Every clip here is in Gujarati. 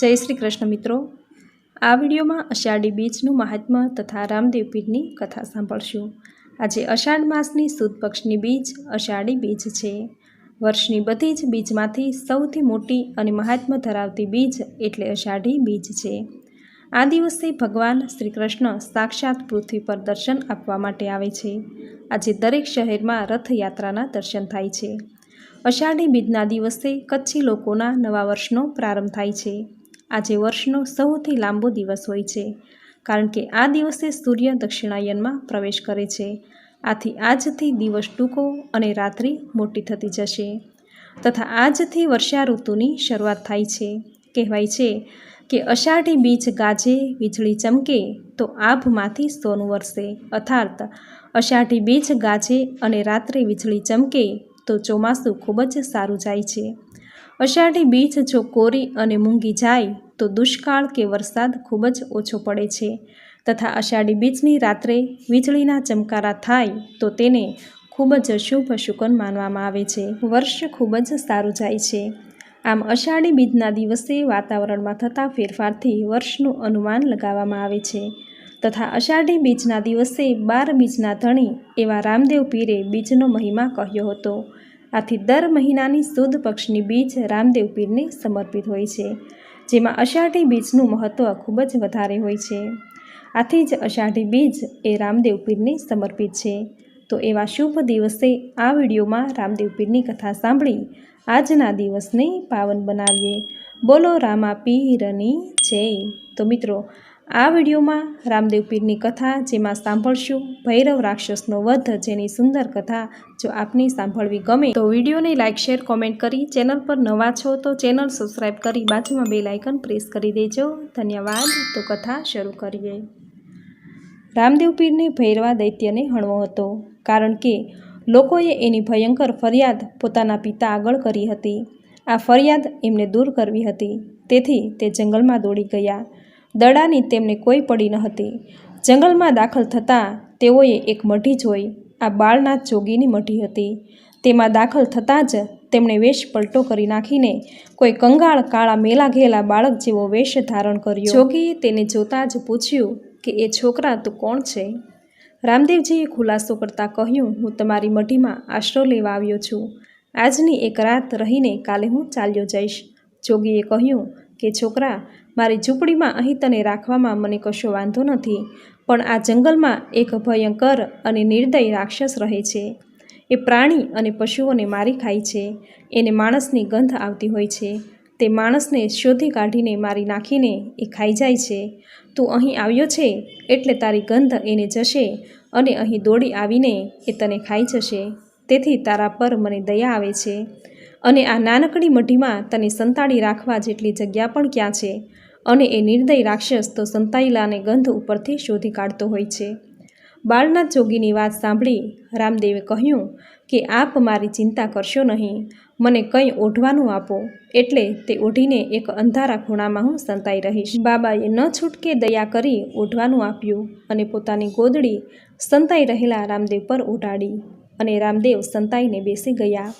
જય શ્રી કૃષ્ણ મિત્રો. આ વિડીયોમાં અષાઢી બીજનું મહાત્મ્ય તથા રામદેવ પીરની કથા સાંભળશું. આજે અષાઢ માસની સુદ પક્ષની બીજ અષાઢી બીજ છે. વર્ષની બધી જ બીજમાંથી સૌથી મોટી અને મહાત્મ્ય ધરાવતી બીજ એટલે અષાઢી બીજ છે. આ દિવસે ભગવાન શ્રી કૃષ્ણ સાક્ષાત પૃથ્વી પર દર્શન આપવા માટે આવે છે. આજે દરેક શહેરમાં રથયાત્રાના દર્શન થાય છે. અષાઢી બીજના દિવસે કચ્છી લોકોના નવા વર્ષનો પ્રારંભ થાય છે. આજે વર્ષનો સૌથી લાંબો દિવસ હોય છે, કારણ કે આ દિવસે સૂર્ય દક્ષિણાયનમાં પ્રવેશ કરે છે. આથી આજથી દિવસ ટૂંકો અને રાત્રિ મોટી થતી જશે. તથા આજથી વર્ષા ઋતુની શરૂઆત થાય છે. કહેવાય છે કે અષાઢી બીજ ગાજે, વીજળી ચમકે, તો આભમાંથી સોનું વરસે. અર્થાત, અષાઢી બીજ ગાજે અને રાત્રે વીજળી ચમકે, તો ચોમાસું ખૂબ જ સારું જાય છે. અષાઢી બીજ જો કોરી અને મૂંગી જાય તો દુષ્કાળ કે વરસાદ ખૂબ જ ઓછો પડે છે. તથા અષાઢી બીજની રાત્રે વીજળીના ચમકારા થાય તો તેને ખૂબ જ શુભ શુકન માનવામાં આવે છે. વર્ષ ખૂબ જ સારું જાય છે. આમ અષાઢી બીજના દિવસે વાતાવરણમાં થતા ફેરફારથી વર્ષનું અનુમાન લગાવવામાં આવે છે. તથા અષાઢી બીજના દિવસે બાર બીજના ધણી એવા રામદેવ પીરે બીજનો મહિમા કહ્યો હતો. આથી દર મહિનાની સુદ પક્ષની બીજ રામદેવ પીરને સમર્પિત હોય છે. જેમાં અષાઢી બીજનું મહત્ત્વ ખૂબ જ વધારે હોય છે. આથી જ અષાઢી બીજ એ રામદેવ પીરને સમર્પિત છે. તો એવા શુભ દિવસે આ વિડીયોમાં રામદેવ પીરની કથા સાંભળી આજના દિવસને પાવન બનાવીએ. બોલો રામા પીરની જય. તો મિત્રો આ વિડીયોમાં રામદેવ પીરની કથા જેમાં સાંભળશું ભૈરવ રાક્ષસનો વધ જેની સુંદર કથા જો આપની સાંભળવી ગમે તો વિડીયોને લાઇક, શેર, કોમેન્ટ કરી ચેનલ પર નવા છો તો ચેનલ સબસ્ક્રાઈબ કરી બાજુમાં બે લાઇકન પ્રેસ કરી દેજો. ધન્યવાદ. તો કથા શરૂ કરીએ. રામદેવ પીરને ભૈરવા દૈત્યને હણવો હતો કારણ કે લોકોએ એની ભયંકર ફરિયાદ પોતાના પિતા આગળ કરી હતી. આ ફરિયાદ એમને દૂર કરવી હતી. તેથી તે જંગલમાં દોડી ગયા. દડાની તેમને કોઈ પડી ન હતી. જંગલમાં દાખલ થતાં તેઓએ એક મઢી જોઈ. આ બાળનાથ જોગીની મઢી હતી. તેમાં દાખલ થતાં જ તેમણે વેશ પલટો કરી નાખીને કોઈ કંગાળ કાળા મેલા ઘેલા બાળક જેવો વેશ ધારણ કર્યો. જોગીએ તેને જોતાં જ પૂછ્યું કે, એ છોકરા તું કોણ છે? રામદેવજીએ ખુલાસો કરતાં કહ્યું, હું તમારી મઢીમાં આશરો લેવા આવ્યો છું. આજની એક રાત રહીને કાલે હું ચાલ્યો જઈશ. જોગીએ કહ્યું કે, છોકરા મારી ઝૂંપડીમાં અહીં તને રાખવામાં મને કશો વાંધો નથી, પણ આ જંગલમાં એક ભયંકર અને નિર્દય રાક્ષસ રહે છે. એ પ્રાણી અને પશુઓને મારી ખાય છે. એને માણસની ગંધ આવતી હોય છે. તે માણસને શોધી કાઢીને મારી નાખીને એ ખાઈ જાય છે. તું અહીં આવ્યો છે એટલે તારી ગંધ એને જશે અને અહીં દોડી આવીને એ તને ખાઈ જશે. તેથી તારા પર મને દયા આવે છે. અને આ નાનકડી મઢીમાં તને સંતાડી રાખવા જેટલી જગ્યા પણ ક્યાં છે? અને એ નિર્દય રાક્ષસ તો સંતાયેલાને ગંધ ઉપરથી શોધી કાઢતો હોય છે. બાળનાથ જોગીની વાત સાંભળી રામદેવે કહ્યું કે, આપ મારી ચિંતા કરશો નહીં. મને કંઈ ઓઢવાનું આપો. એટલે તે ઓઢીને એક અંધારા ખૂણામાં હું સંતાઈ રહીશ. બાબાએ ન છૂટકે દયા કરી ઓઢવાનું આપ્યું અને પોતાની ગોદડી સંતાઈ રહેલા રામદેવ પર ઓઢાડી અને રામદેવ સંતાઈને બેસી ગયા.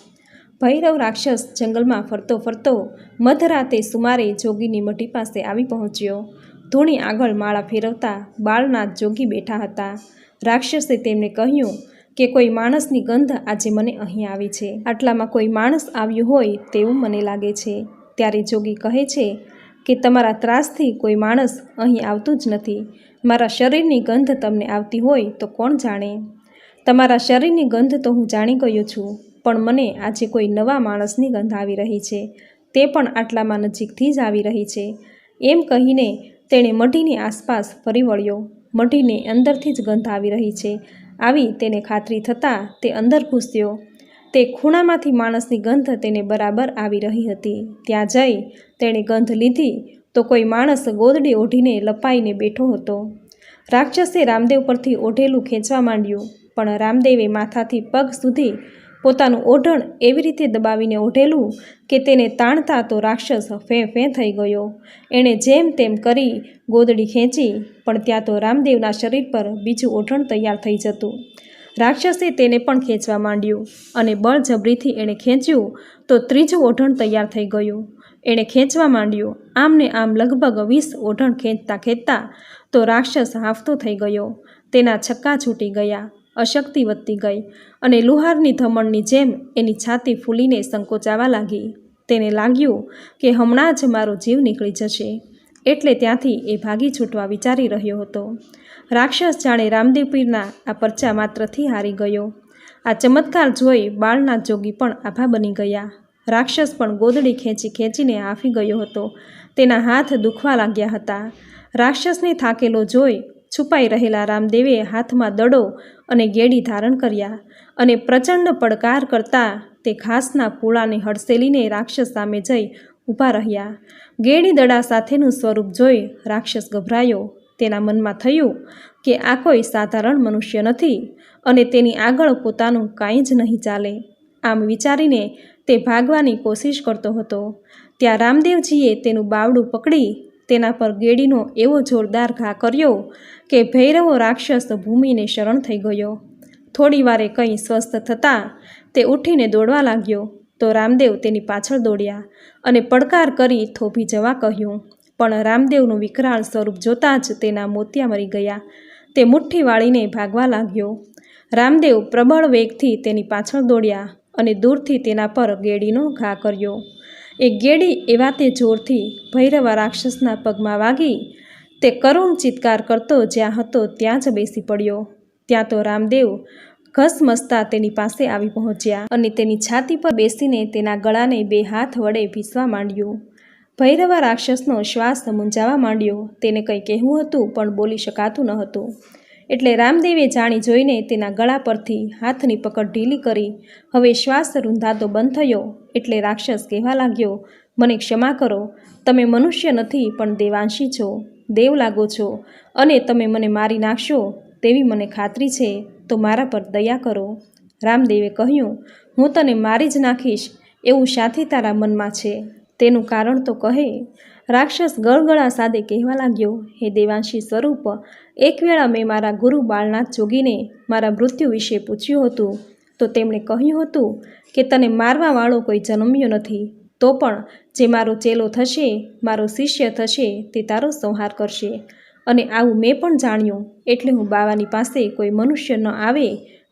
ભૈરવ રાક્ષસ જંગલમાં ફરતો ફરતો મધરાતે સુમારે જોગીની મઢી પાસે આવી પહોંચ્યો. ધૂણી આગળ માળા ફેરવતા બાળનાથ જોગી બેઠા હતા. રાક્ષસે તેમને કહ્યું કે, કોઈ માણસની ગંધ આજે મને અહીં આવી છે. આટલામાં કોઈ માણસ આવ્યું હોય તેવું મને લાગે છે. ત્યારે જોગી કહે છે કે, તમારા ત્રાસથી કોઈ માણસ અહીં આવતું જ નથી. મારા શરીરની ગંધ તમને આવતી હોય તો કોણ જાણે? તમારા શરીરની ગંધ તો હું જાણી ગયો છું. પણ મને આજે કોઈ નવા માણસની ગંધ આવી રહી છે. તે પણ આટલામાં નજીકથી જ આવી રહી છે. એમ કહીને તેણે મઢીની આસપાસ ફરી વળ્યો. મઢીને અંદરથી જ ગંધ આવી રહી છે. આવી તેને ખાતરી થતાં તે અંદર ઘૂસ્યો. તે ખૂણામાંથી માણસની ગંધ તેને બરાબર આવી રહી હતી. ત્યાં જઈ તેણે ગંધ લીધી તો કોઈ માણસ ગોદડી ઓઢીને લપાઈને બેઠો હતો. રાક્ષસે રામદેવ પરથી ઓઢેલું ખેંચવા માંડ્યું, પણ રામદેવે માથાથી પગ સુધી પોતાનું ઓઢણ એવી રીતે દબાવીને ઓઢેલું કે તેને તાણતા તો રાક્ષસ ફેં ફેં થઈ ગયો. એણે જેમ તેમ કરી ગોદડી ખેંચી, પણ ત્યાં તો રામદેવના શરીર પર બીજું ઓઢણ તૈયાર થઈ જતું. રાક્ષસે તેને પણ ખેંચવા માંડ્યું અને બળજબરીથી એણે ખેંચ્યું તો ત્રીજું ઓઢણ તૈયાર થઈ ગયું. એણે ખેંચવા માંડ્યું. આમને આમ લગભગ વીસ ઓઢણ ખેંચતા ખેંચતા તો રાક્ષસ હાંફતો થઈ ગયો. તેના છક્કા છૂટી ગયા. અશક્તિ વધતી ગઈ અને લુહારની ધમણની જેમ એની છાતી ફૂલીને સંકોચાવા લાગી. તેને લાગ્યું કે હમણાં જ મારો જીવ નીકળી જશે. એટલે ત્યાંથી એ ભાગી છૂટવા વિચારી રહ્યો હતો. રાક્ષસ જાણે રામદેવપીરના આ પરચા માત્રથી હારી ગયો. આ ચમત્કાર જોઈ બાળનાથ જોગી પણ આભા બની ગયા. રાક્ષસ પણ ગોદડી ખેંચી ખેંચીને હાફી ગયો હતો. તેના હાથ દુખવા લાગ્યા હતા. રાક્ષસને થાકેલો જોઈ છુપાઈ રહેલા રામદેવે હાથમાં દડો અને ગેડી ધારણ કર્યા અને પ્રચંડ પડકાર કરતા તે ઘાસના પૂળાને હડસેલીને રાક્ષસ સામે જઈ ઊભા રહ્યા. ગેડી દડા સાથેનું સ્વરૂપ જોઈ રાક્ષસ ગભરાયો. તેના મનમાં થયું કે આ કોઈ સાધારણ મનુષ્ય નથી અને તેની આગળ પોતાનું કાંઈ જ નહીં ચાલે. આમ વિચારીને તે ભાગવાની કોશિશ કરતો હતો. ત્યાં રામદેવજીએ તેનું બાવડું પકડી તેના પર ગેડીનો એવો જોરદાર ઘા કર્યો કે ભૈરવો રાક્ષસ ભૂમિને શરણ થઈ ગયો. થોડી વારે કંઈ સ્વસ્થ થતાં તે ઉઠીને દોડવા લાગ્યો. તો રામદેવ તેની પાછળ દોડ્યા અને પડકાર કરી થોભી જવા કહ્યું. પણ રામદેવનું વિકરાળ સ્વરૂપ જોતાં જ તેના મોતિયા મરી ગયા. તે મુઠ્ઠી વાળીને ભાગવા લાગ્યો. રામદેવ પ્રબળ વેગથી તેની પાછળ દોડ્યા અને દૂરથી તેના પર ગેડીનો ઘા કર્યો. એ ગેડી એવા તે જોરથી ભૈરવા રાક્ષસના પગમાં વાગી તે કરુણ ચિત્કાર કરતો જ્યાં હતો ત્યાં જ બેસી પડ્યો. ત્યાં તો રામદેવ ઘસમસતા તેની પાસે આવી પહોંચ્યા અને તેની છાતી પર બેસીને તેના ગળાને બે હાથ વડે ભીસવા માંડ્યું. ભૈરવા રાક્ષસનો શ્વાસ મૂંઝાવા માંડ્યો. તેને કંઈ કહેવું હતું પણ બોલી શકાતું ન હતું. એટલે રામદેવે જાણી જોઈને તેના ગળા પરથી હાથની પકડ ઢીલી કરી, હવે શ્વાસ રૂંધાતો બંધ થયો. એટલે રાક્ષસ કહેવા લાગ્યો, મને ક્ષમા કરો, તમે મનુષ્ય નથી, પણ દેવાંશી છો, દેવ લાગો છો, અને તમે મને મારી નાખશો તેવી મને ખાતરી છે, તો મારા પર દયા કરો. રામદેવે કહ્યું, હું તને મારી જ નાખીશ, એવું શાથી તારા મનમાં છે. તેનું કારણ તો કહે. રાક્ષસ ગળગળા સાદે કહેવા લાગ્યો, હે દેવાંશી સ્વરૂપ, એક વેળા મેં મારા ગુરુ બાળનાથ જોગીને મારા મૃત્યુ વિશે પૂછ્યું હતું. તો તેમણે કહ્યું હતું કે તને મારવાવાળો કોઈ જન્મ્યો નથી, તો પણ જે મારો ચેલો થશે, મારો શિષ્ય થશે, તે તારો સંહાર કરશે. અને આવું મેં પણ જાણ્યું, એટલે હું બાવાની પાસે કોઈ મનુષ્ય ન આવે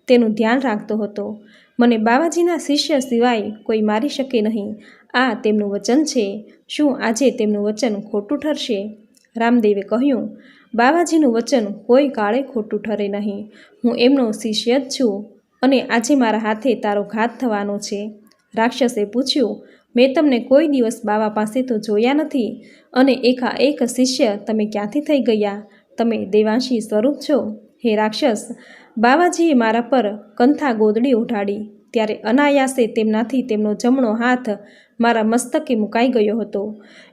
તેનું ધ્યાન રાખતો હતો. મને બાવાજીના શિષ્ય સિવાય કોઈ મારી શકે નહીં. આ તેમનું વચન છે. શું આજે તેમનું વચન ખોટું ઠરશે? રામદેવે કહ્યું, બાવાજીનું વચન કોઈ કાળે ખોટું ઠરે નહીં. હું એમનો શિષ્ય જ છું અને આજે મારા હાથે તારો ઘાત થવાનો છે. રાક્ષસે પૂછ્યું, મેં તમને કોઈ દિવસ બાવા પાસે તો જોયા નથી? અને એકાએક શિષ્ય તમે ક્યાંથી થઈ ગયા? તમે દેવાંશી સ્વરૂપ છો. હે રાક્ષસ, બાવાજીએ મારા પર કંથા ગોદડી ઉઠાડી. ત્યારે અનાયાસે તેમનાથી તેમનો જમણો હાથ મારા મસ્તકે મુકાઈ ગયો હતો.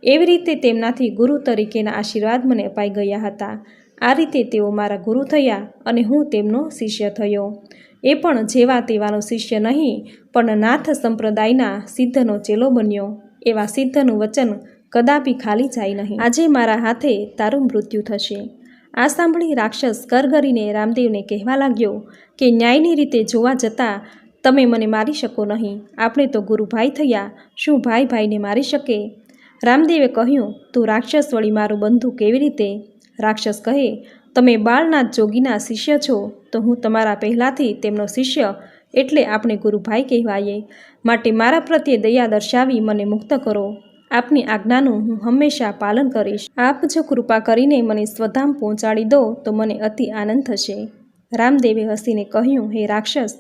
એવી રીતે તેમનાથી ગુરુ તરીકેના આશીર્વાદ મને અપાઈ ગયા હતા. આ રીતે તેઓ મારા ગુરુ થયા અને હું તેમનો શિષ્ય થયો. એ પણ જેવા તેવાનો શિષ્ય નહીં, પણ નાથ સંપ્રદાયના સિદ્ધનો ચેલો બન્યો. એવા સિદ્ધનું વચન કદાપી ખાલી જાય નહીં. આજે મારા હાથે તારું મૃત્યુ થશે. આ સાંભળી રાક્ષસ કરગરીને રામદેવને કહેવા લાગ્યો કે ન્યાયની રીતે જોવા જતાં તમે મને મારી શકો નહીં. આપણે તો ગુરુભાઈ થયા. શું ભાઈ ભાઈને મારી શકે? રામદેવે કહ્યું, તું રાક્ષસ વળી મારું બંધુ કેવી રીતે? રાક્ષસ કહે, તમે બાળનાથ જોગીના શિષ્ય છો, તો હું તમારા પહેલાંથી તેમનો શિષ્ય એટલે આપણે ગુરુભાઈ કહેવાઈએ માટે મારા પ્રત્યે દયા દર્શાવી મને મુક્ત કરો. આપની આજ્ઞાનું હું હંમેશા પાલન કરીશ. આપ જો કૃપા કરીને મને સ્વધામ પહોંચાડી દો, તો મને અતિ આનંદ થશે. રામદેવે હસીને કહ્યું, હે રાક્ષસ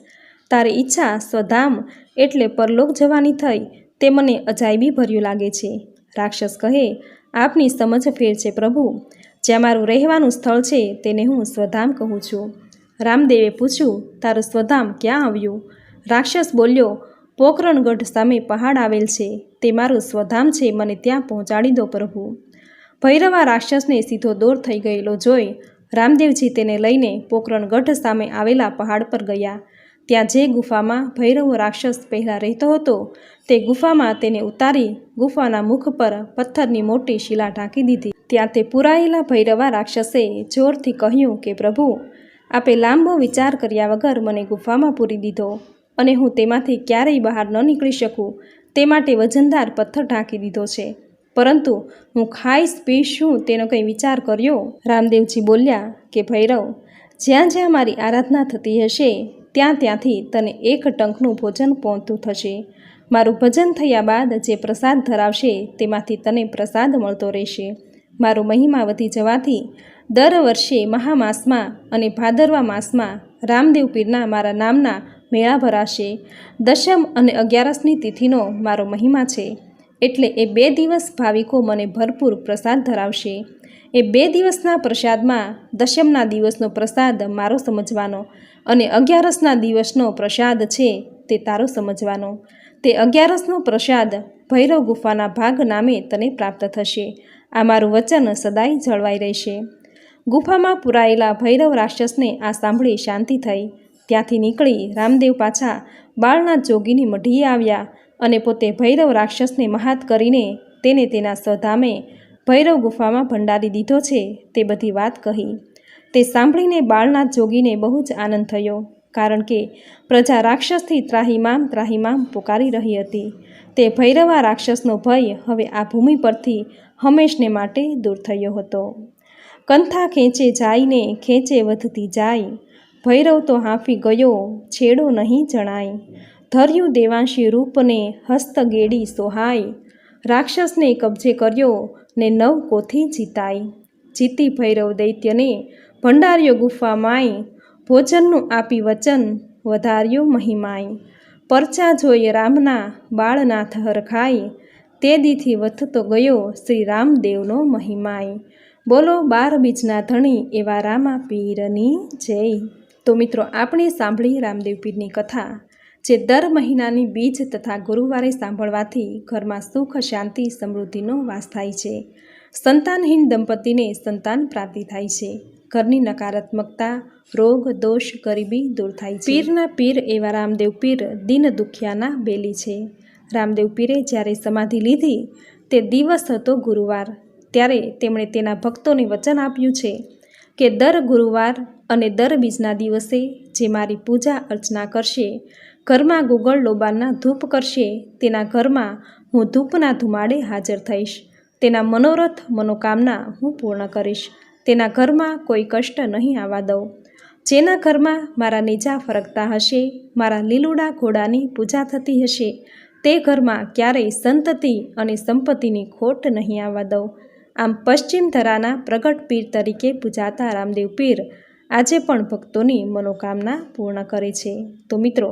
તારી ઈચ્છા સ્વધામ એટલે પરલોક જવાની થઈ, તે મને અજાયબી ભર્યું લાગે છે. રાક્ષસ કહે, આપની સમજ ફેર છે પ્રભુ. જ્યાં મારું રહેવાનું સ્થળ છે, તેને હું સ્વધામ કહું છું. રામદેવે પૂછ્યું, તારું સ્વધામ ક્યાં આવ્યું? રાક્ષસ બોલ્યો, પોકરણગઢ સામે પહાડ આવેલ છે, તે મારું સ્વધામ છે, મને ત્યાં પહોંચાડી દો પ્રભુ. ભૈરવા રાક્ષસને સીધો દોર થઈ ગયેલો જોઈ, રામદેવજી તેને લઈને પોકરણગઢ સામે આવેલા પહાડ પર ગયા. ત્યાં જે ગુફામાં ભૈરવો રાક્ષસ પહેલાં રહેતો હતો, તે ગુફામાં તેને ઉતારી ગુફાના મુખ પર પથ્થરની મોટી શિલા ઢાંકી દીધી. ત્યાં તે પુરાયેલા ભૈરવા રાક્ષસે જોરથી કહ્યું કે, પ્રભુ, આપે લાંબો વિચાર કર્યા વગર મને ગુફામાં પૂરી દીધો અને હું તેમાંથી ક્યારેય બહાર ન નીકળી શકું. તે માટે વજનદાર પથ્થર ઢાંકી દીધો છે. પરંતુ હું ખાઈશ, પીશ તેનો કંઈ વિચાર કર્યો? રામદેવજી બોલ્યા કે, ભૈરવ, જ્યાં જ્યાં મારી આરાધના થતી હશે ત્યાં ત્યાંથી તને એક ટંકનું ભોજન પહોંચતું થશે. મારું ભજન થયા બાદ જે પ્રસાદ ધરાવશે, તેમાંથી તને પ્રસાદ મળતો રહેશે. મારો મહિમા વધી જવાથી દર વર્ષે મહામાસમાં અને ભાદરવા માસમાં રામદેવ પીરના મારા નામના મેળા ભરાશે. દશમ અને અગિયારસની તિથિનો મારો મહિમા છે. એટલે એ બે દિવસ ભાવિકો મને ભરપૂર પ્રસાદ ધરાવશે. એ બે દિવસના પ્રસાદમાં દશમના દિવસનો પ્રસાદ મારો સમજવાનો. અને અગિયારસના દિવસનો પ્રસાદ છે તે તારો સમજવાનો. તે અગિયારસનો પ્રસાદ ભૈરવ ગુફાના ભાગ નામે તને પ્રાપ્ત થશે. આ મારું વચન સદાય જળવાઈ રહેશે. ગુફામાં પુરાયેલા ભૈરવ રાક્ષસને આ સાંભળી શાંતિ થઈ. ત્યાંથી નીકળી રામદેવ પાછા બાળના જોગીની મઢીએ આવ્યા અને પોતે ભૈરવ રાક્ષસને મહાત કરીને તેને તેના સ્વધામે ભૈરવ ગુફામાં ભંડારી દીધો છે તે બધી વાત કહી. તે સાંભળીને બાળનાથ જોગીને બહુ જ આનંદ થયો, કારણ કે પ્રજા રાક્ષસથી ત્રાહીમામ ત્રાહીમામ પોકારી રહી હતી. તે ભૈરવા રાક્ષસનો ભય હવે આ ભૂમિ પરથી હંમેશને માટે દૂર થયો હતો. કંથા ખેંચે જાયને ખેંચે વધતી જાય. ભૈરવ તો હાંફી ગયો, છેડો નહીં જણાય. ધર્યું દેવાંશી રૂપને હસ્તગેડી સોહાય. રાક્ષસને કબજે કર્યો ને નવ કોથી જીતાય. જીતી ભૈરવ દૈત્યને ભંડાર્યો ગુફા માય ભોજનનું આપી વચન વધાર્યો મહિમાય. પરચા જોઈ રામના, બાળનાથ હરખાય. તે દીથી વધતો ગયો શ્રી રામદેવનો મહિમાય. બોલો બાર બીજના ધણી એવા રામા પીરની જય. તો મિત્રો, આપણે સાંભળી રામદેવ પીરની કથા, જે દર મહિનાની બીજ તથા ગુરુવારે સાંભળવાથી ઘરમાં સુખ, શાંતિ, સમૃદ્ધિનો વાસ થાય છે. સંતાનહીન દંપતીને સંતાન પ્રાપ્તિ થાય છે. ઘરની નકારાત્મકતા, રોગ, દોષ, ગરીબી દૂર થાય છે. પીરના પીર એવા રામદેવ પીર દિન દુખિયાના બેલી છે. રામદેવ પીરે જ્યારે સમાધિ લીધી, તે દિવસ હતો ગુરુવાર. ત્યારે તેમણે તેના ભક્તોને વચન આપ્યું છે કે દર ગુરુવાર અને દર બીજના દિવસે જે મારી પૂજા અર્ચના કરશે, ઘરમાં ગુગળ લોબાનના ધૂપ કરશે, તેના ઘરમાં હું ધૂપના ધુમાડે હાજર થઈશ. તેના મનોરથ, મનોકામના હું પૂર્ણ કરીશ. તેના ઘરમાં કોઈ કષ્ટ નહીં આવવા દઉં. જેના ઘરમાં મારા નીજા ફરકતા હશે, મારા લીલુડા ઘોડાની પૂજા થતી હશે, તે ઘરમાં ક્યારેય સંતતિ અને સંપત્તિની ખોટ નહીં આવવા દઉં. આમ પશ્ચિમ ધરાના પ્રગટ પીર તરીકે પૂજાતા રામદેવ પીર આજે પણ ભક્તોની મનોકામના પૂર્ણ કરે છે. તો મિત્રો,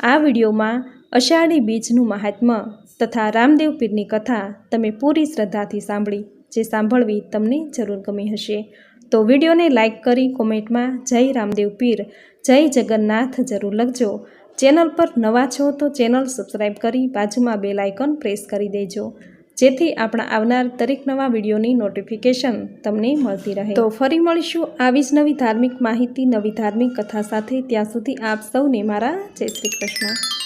આ વિડીયોમાં અષાઢી બીજનું મહાત્મ્ય તથા રામદેવ પીરની કથા તમે પૂરી શ્રદ્ધાથી સાંભળી. જે સાંભળવી તમને જરૂર ગમી હશે. તો વિડીયોને લાઇક કરી કોમેન્ટમાં જય રામદેવ પીર, જય જગન્નાથ જરૂર લખજો. ચેનલ પર નવા છો તો ચેનલ સબસ્ક્રાઈબ કરી બાજુમાં બે લાઇકન પ્રેસ કરી દેજો. જેથી આપણા આવનાર દરેક નવા વિડીયોની નોટિફિકેશન તમને મળતી રહે. તો ફરી મળીશું આવી જ નવી ધાર્મિક માહિતી, નવી ધાર્મિક કથા સાથે. ત્યાં સુધી આપ સૌને મારા જય શ્રી કૃષ્ણ.